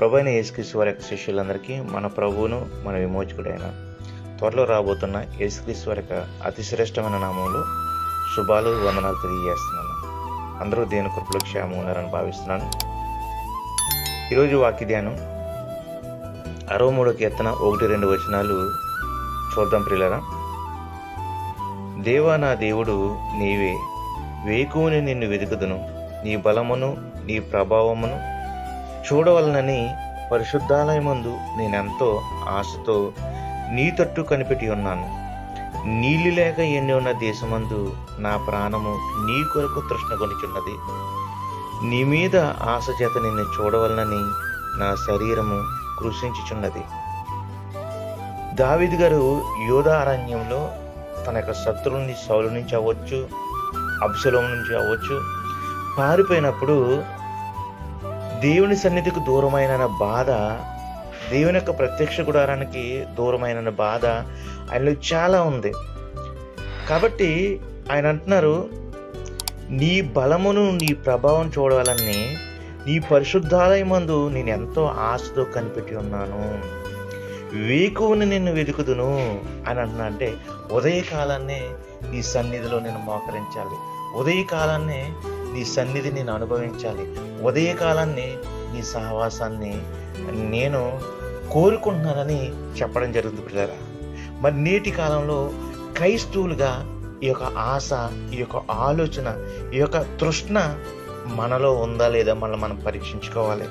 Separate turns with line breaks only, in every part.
ప్రభు అయిన యేసుక్రీస్తు వారి యొక్క శిష్యులందరికీ మన ప్రభువును మన విమోచకుడైన త్వరలో రాబోతున్న యేసుక్రీస్తు వారి యొక్క అతి శ్రేష్టమైన నామంలో శుభాలు వందనాలు తెలియజేస్తున్నాను. అందరూ దేని కృపలు క్షేమం ఉన్నారని భావిస్తున్నాను. ఈరోజు వాక్య ధ్యానం అరవై మూడో కీర్తన ఒకటి రెండు వచనాలు చూద్దాం ప్రియులరా. దేవా నా దేవుడు నీవే వేకువుని నిన్ను వెతుకుదును. నీ బలమును నీ ప్రభావమును చూడవలనని పరిశుద్ధాలయమందు నేనెంతో ఆశతో నీ తట్టు కనిపెట్టి ఉన్నాను. నీళ్ళు లేక ఎన్ని ఉన్న దేశమందు నా ప్రాణము నీ కొరకు తృష్ణ కొనిచున్నది నీ మీద ఆశ చేత నిన్ను చూడవలనని నా శరీరము కృషించుచున్నది. దావిద్ గారు యోధారణ్యంలో తన యొక్క శత్రువుని సౌలు నుంచి అవ్వచ్చు అబ్సలం నుంచి అవ్వచ్చు పారిపోయినప్పుడు దేవుని సన్నిధికి దూరమైన బాధ దేవుని యొక్క ప్రత్యక్ష గుడారానికి దూరమైన బాధ ఆయనలో చాలా ఉంది. కాబట్టి ఆయన అంటున్నారు నీ బలమును నీ ప్రభావం చూడాలని నీ పరిశుద్ధాలయమందు నేను ఎంతో ఆశతో కనిపెట్టి ఉన్నాను. వేకువని నిన్ను వెతుకుదును అని అంటున్నా. అంటే ఉదయకాలాన్నే నీ సన్నిధిలో నేను మోకరించాలి. ఉదయకాలాన్నే నీ సన్నిధి నేను అనుభవించాలి. ఉదయకాలాన్ని నీ సహవాసాన్ని నేను కోరుకుంటున్నానని చెప్పడం జరుగుతుంది పిల్లరా. మరి నేటి కాలంలో క్రైస్తవులుగా ఈ యొక్క ఆశ ఈ యొక్క ఆలోచన ఈ యొక్క తృష్ణ మనలో ఉందా లేదా మనం మనం పరీక్షించుకోవాలి.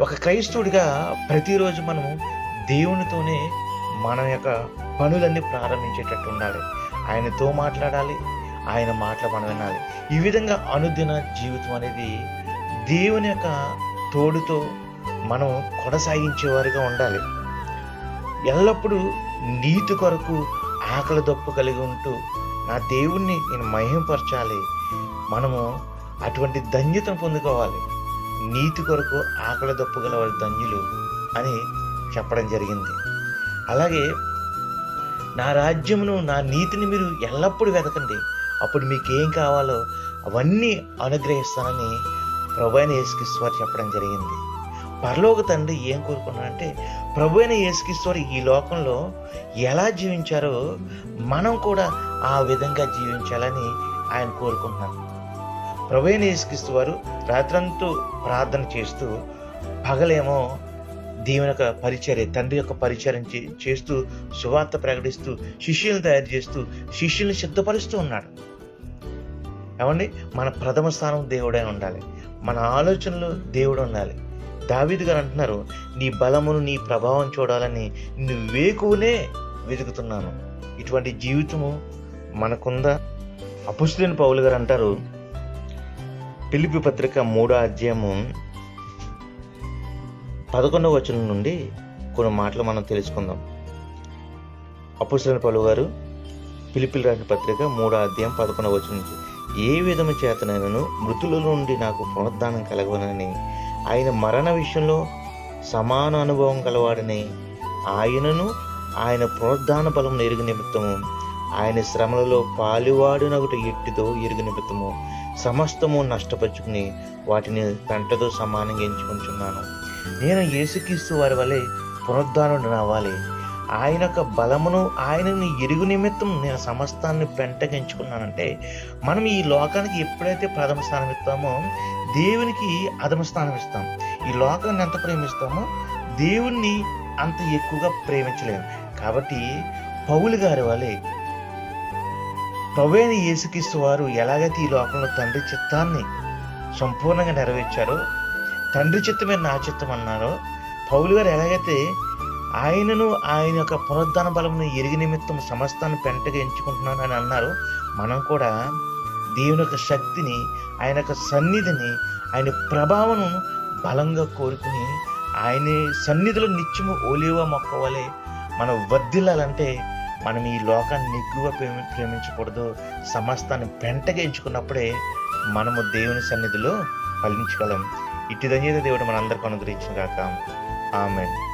ఒక క్రైస్తవుడిగా ప్రతిరోజు మనము దేవునితోనే మన యొక్క పనులన్నీ ప్రారంభించేటట్టు ఉండాలి. ఆయనతో మాట్లాడాలి ఆయన మాటలు మనం వినాలి. ఈ విధంగా అనుదిన జీవితం అనేది దేవుని యొక్క తోడుతో మనం కొనసాగించేవారిగా ఉండాలి. ఎల్లప్పుడూ నీతి కొరకు ఆకలి దప్పు కలిగి ఉంటూ నా దేవుణ్ణి నేను మహింపరచాలి. మనము అటువంటి ధన్యతను పొందుకోవాలి. నీతి కొరకు ఆకలి దప్పు గల వారి ధన్యులు అని చెప్పడం జరిగింది. అలాగే నా రాజ్యమును నా నీతిని మీరు ఎల్లప్పుడూ వెతకండి. అప్పుడు మీకు ఏం కావాలో అవన్నీ అనుగ్రహిస్తానని ప్రభు అయిన యేసుక్రీశ్వర్ చెప్పడం జరిగింది. పరలోక తండ్రి ఏం కోరుకున్నాడంటే ప్రభు అయిన యేసుక్రీశ్వర్ ఈ లోకంలో ఎలా జీవించారో మనం కూడా ఆ విధంగా జీవించాలని ఆయన కోరుకుంటున్నాను ప్రభు అయిన వారు రాత్రంతో ప్రార్థన చేస్తూ పగలేమో దేవుని యొక్క పరిచర్య తండ్రి యొక్క పరిచయం చే- చేస్తూ సువార్త ప్రకటిస్తూ శిష్యులను తయారు చేస్తూ శిష్యుల్ని సిద్ధపరుస్తూ ఉన్నాడు. ఏమండి? మన ప్రథమ స్థానం దేవుడే ఉండాలి. మన ఆలోచనలు దేవుడు ఉండాలి. దావీదు గారు అంటున్నారు నీ బలమును నీ ప్రభావం చూడాలని నువ్వేకునే వెతుకుతున్నాను. ఇటువంటి జీవితము మనకుందా? అపుష్లేని పౌలు గారు అంటారు పిలిపి పత్రిక మూడో అధ్యాయము పదకొండవ వచనం నుండి కొన్ని మాటలు మనం తెలుసుకుందాం. అపుష్లేని పౌలు గారు పిలిపిలు రాసిన పత్రిక మూడో అధ్యాయం పదకొండవ వచనం నుంచి. ఏ విధము చేతనైనను మృతుల నుండి నాకు పునరుద్ధానం కలగవనని ఆయన మరణ విషయంలో సమాన అనుభవం కలవాడని ఆయనను ఆయన పునరుద్ధాన బలం ఎరుగు నిమిత్తము ఆయన శ్రమలలో పాలువాడునగుట ఎట్టిదో ఎరుగు నిమిత్తము సమస్తము నష్టపరుచుకుని వాటిని తంటతో సమానంగా ఎంచుకుంటున్నాను నేను యేసుక్రీస్తు వారి వలె పునరుద్ధానుడు అవ్వాలి ఆయన యొక్క బలమును ఆయనని ఎరుగు నిమిత్తం నేను సమస్తాన్ని పెంటగా ఎంచుకున్నానంటే మనం ఈ లోకానికి ఎప్పుడైతే ప్రథమ స్థానం ఇస్తామో దేవునికి అధమ స్థానం ఇస్తాం. ఈ లోకాన్ని ఎంత ప్రేమిస్తామో దేవుణ్ణి అంత ఎక్కువగా ప్రేమించలేము. కాబట్టి పౌలు గారి వలె ప్రవేణ యేసుక్రీస్తు వారు ఎలాగైతే ఈ లోకంలో తండ్రి చిత్తాన్ని సంపూర్ణంగా నెరవేర్చారో తండ్రి చిత్తమే నా చిత్తం అన్నారో పౌలు గారు ఎలాగైతే ఆయనను ఆయన యొక్క పునరుద్ధాన బలమును ఎరిగి నిమిత్తం సమస్తాన్ని పెంటగా ఎంచుకుంటున్నాను అని అన్నారు. మనం కూడా దేవుని యొక్క శక్తిని ఆయన యొక్క సన్నిధిని ఆయన ప్రభావం బలంగా కోరుకుని ఆయన సన్నిధిలో నిత్యము ఓలివ మొక్క వలె మనం వర్ధిల్లాలంటే మనం ఈ లోకాన్ని ఎక్కువ ప్రేమి ప్రేమించకూడదు. సమస్తాన్ని పెంటగా ఎంచుకున్నప్పుడే మనము దేవుని సన్నిధిలో ఫలించగలం. ఇట్టి దేవుడు మనందరికీ అనుగ్రహించిన కాక ఆమెన్.